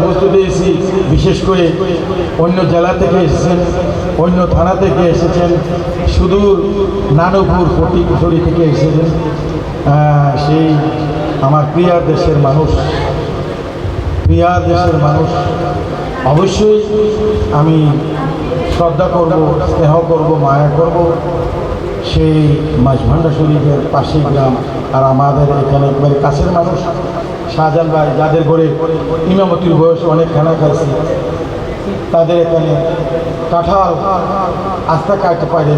উপস্থিত হয়েছি বিশেষ করে অন্য জেলা থেকে এসেছেন, অন্য থানা থেকে এসেছেন, সুদূর নানপুর ফটিকছড়ি থেকে এসেছেন। সেই আমার প্রিয় দেশের মানুষ, প্রিয়া দেশের মানুষ। অবশ্যই আমি শ্রদ্ধা করব, স্নেহ করব, মায়া করব। সেই মাঝভান্ডা শরীফের পাশে গ্রাম, আর আমাদের এখানে একবারে কাছের মানুষ। শাহজাহান ভাই, যাদের ঘরে ইমামতির বয়স অনেক খানা খাইছি, তাদের এখানে কাঁঠাল আস্থা কাটতে পারে।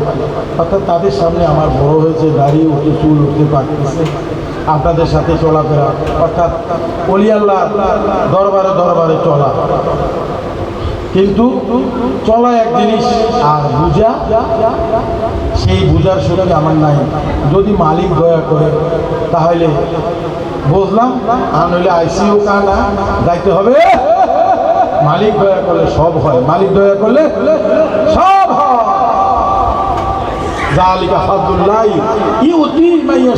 অর্থাৎ তাদের সামনে আমার বড় হয়েছে দাড়ি উঠে চুল উঠতে পারতেছে। আপনাদের সাথে চলাফেরা, অর্থাৎ অলিয়াল্লাহ দরবারে দরবারে চলা। কিন্তু চলা এক জিনিস, আর বুঝা, সেই বুঝার শক্তি আমার নাই। যদি মালিক দয়া করে, তাহলে বুঝলাম, আর নইলে আইসিউ কানা, যাইতে হবে। মালিক দয়া করলে সব হয়, মালিক দয়া করলে সব হয়।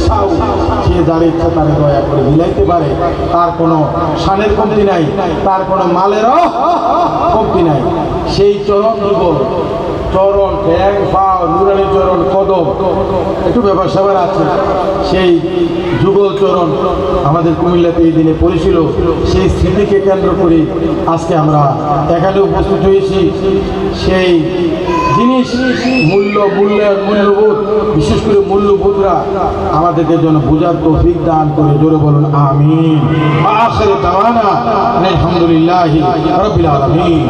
শাউ সে যার ইচ্ছা দয়া করে মিলাইতে পারে, তার কোনো কমতি নাই, তার কোনো নাই। সেই চরণ চরণ চরণ একটু ব্যাপার স্যাপার আছে। সেই যুগল চরণ আমাদের কুমিল্লাতে এই দিনে পড়েছিল। সেই স্মৃতিকে কেন্দ্র করে আজকে আমরা এখানে উপস্থিত হয়েছি। সেই জিনিস, মূল্য, মূল্যের মূল্যবোধ, বিশেষ করে মূল্যবোধরা আমাদেরকে যেন বোঝার তৌফিক দান করে। জোরে বলুন, আমিন। আলহামদুলিল্লাহ আলামিন।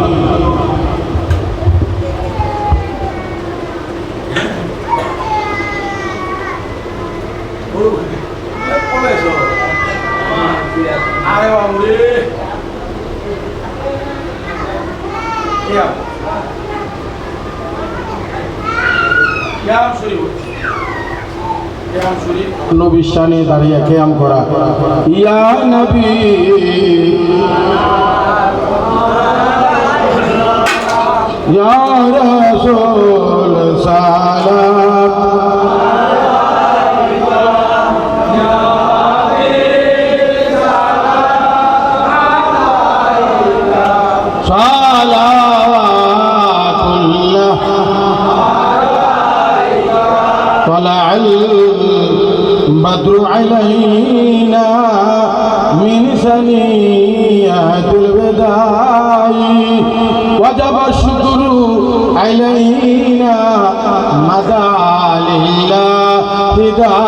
আরে বাবুরে নবীর শানে দাঁড়িয়ে কেয়াম করা। ইয়া নবী। ইয়া এটা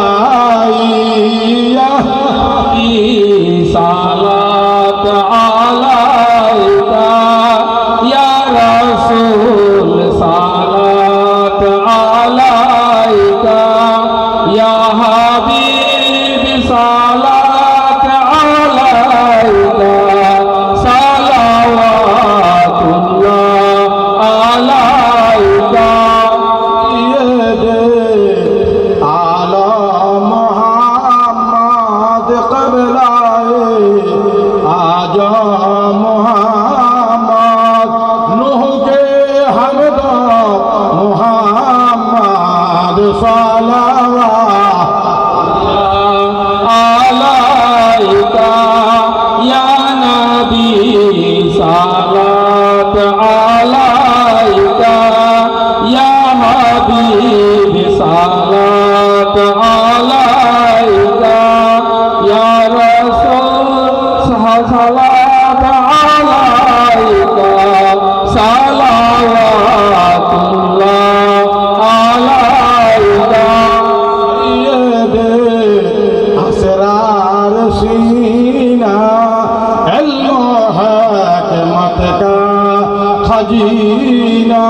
সিনা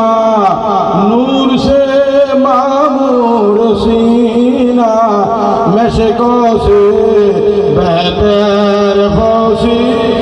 নূর সে মামুর সিনা মেশে কসে বেতর হসিনা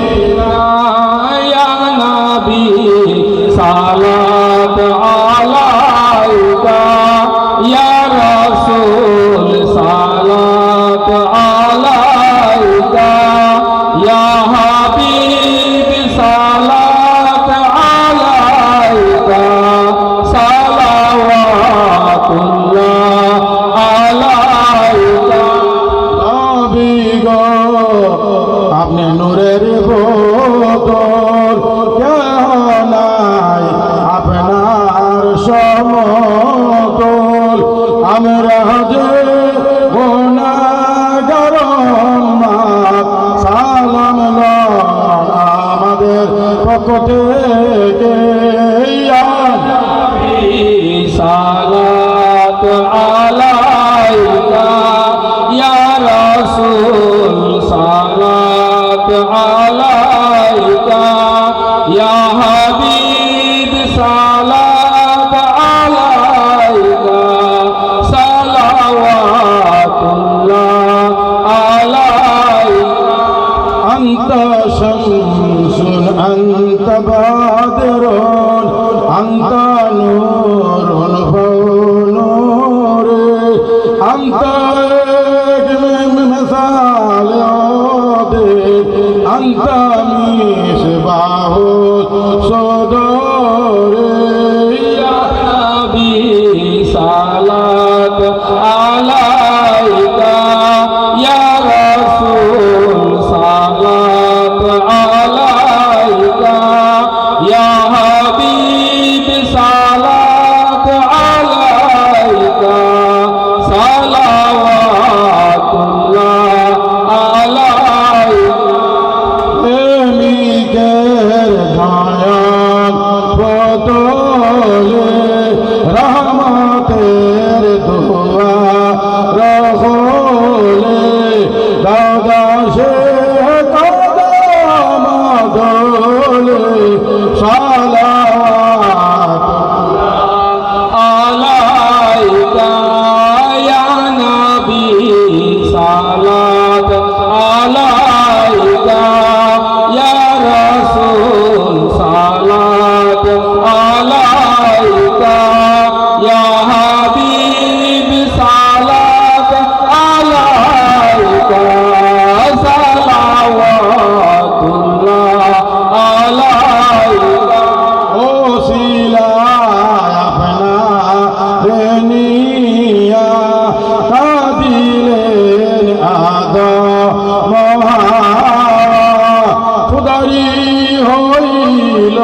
Santa খুদারি হইল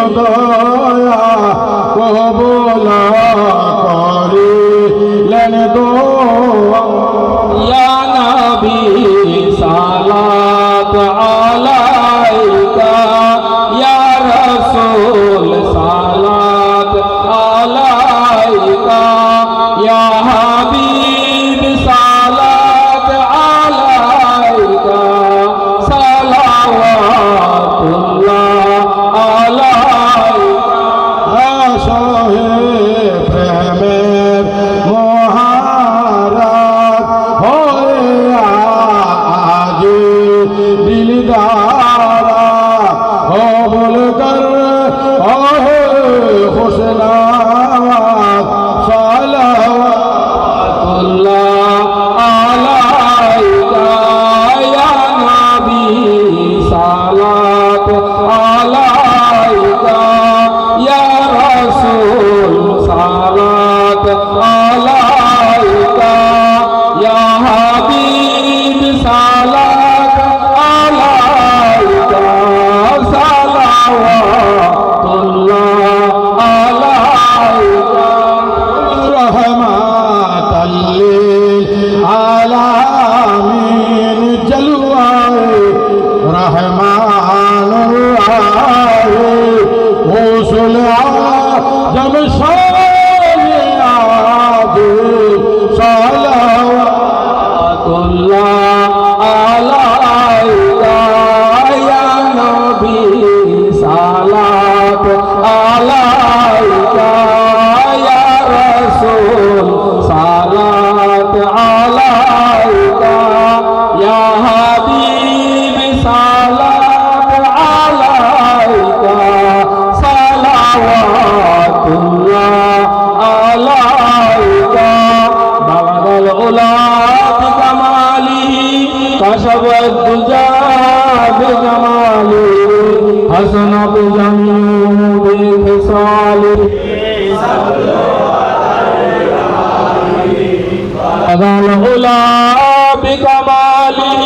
العلا بكماله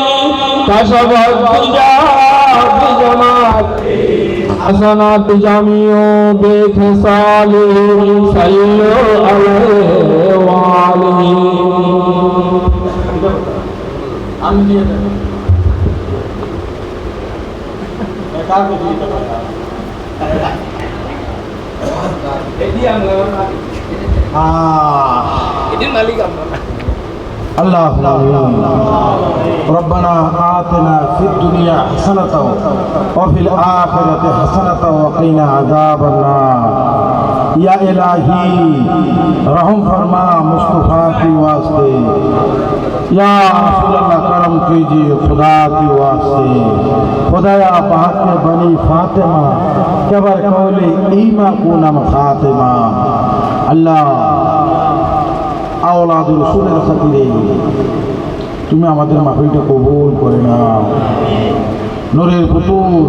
كشف الدجى بجماله حسنات جميع بخصاله صلوا عليه وآله আমি দিয়ে দেবো এটা দিয়ে দেবো আল্লাহ ربنا آتنا في الدنيا حسنة وفي الآخرة حسنة وقنا عذاب النار یا الہی رحم فرما مصطفیٰ کی واسطے یا رسول اللہ आराम कीजिए खुदा की वास्ते खुदाया पाक बनी फातिमा कबर कौले ईमा कूनम फातिमा আল্লাহ আওলাদ রসুলের খাতিরে তুমি আমাদের মাহফিলটা কবুল করে নাও। নরের পুতুল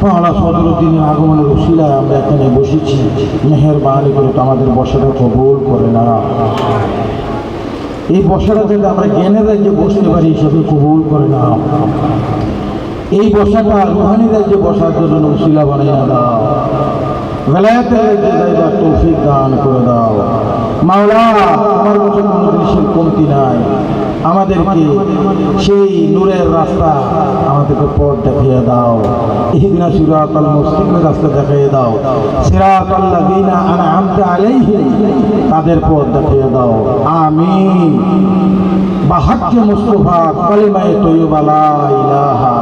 পহলা সতেরো দিনের আগমনের উশিলায় আমরা এখানে বসেছি। মেহের বাহানি করে আমাদের বসাটা কবুল করে না এই বসাটা যদি আমরা জ্ঞানের যে বসতে পারি হিসাবে কবুল করে না এই বসাটা রুহানি রাজ্যে বসার জন্য শিলা বানিয়ে দাও বেলায়াতের দান করে দাও। মাওলা, আমার মতো কমতি নাই। আমাদেরকে সেই নূরের রাস্তা আমাদেরকে পথ দেখিয়ে দাও। ইহদিনা সিরাত আল মুস্তিমের রাস্তা দেখিয়ে দাও। সিরাত আল্লাযীনা আনআমতা আলাইহিম, তাদের পথ দেখিয়ে দাও। আমিন। বাহাক্কে মুস্তফা কালিমায়ে তৈয়বা লা ইলাহা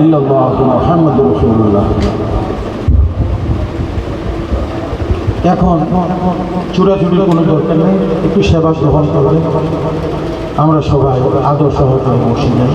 ইল্লাল্লাহু মুহাম্মাদুর রাসূলুল্লাহ। এখন চূড়াচুড়ি কোনো দরকার নেই, একটু সেবা গ্রহণ করবে আমরা সবাই আদর সহকারে বসে যাই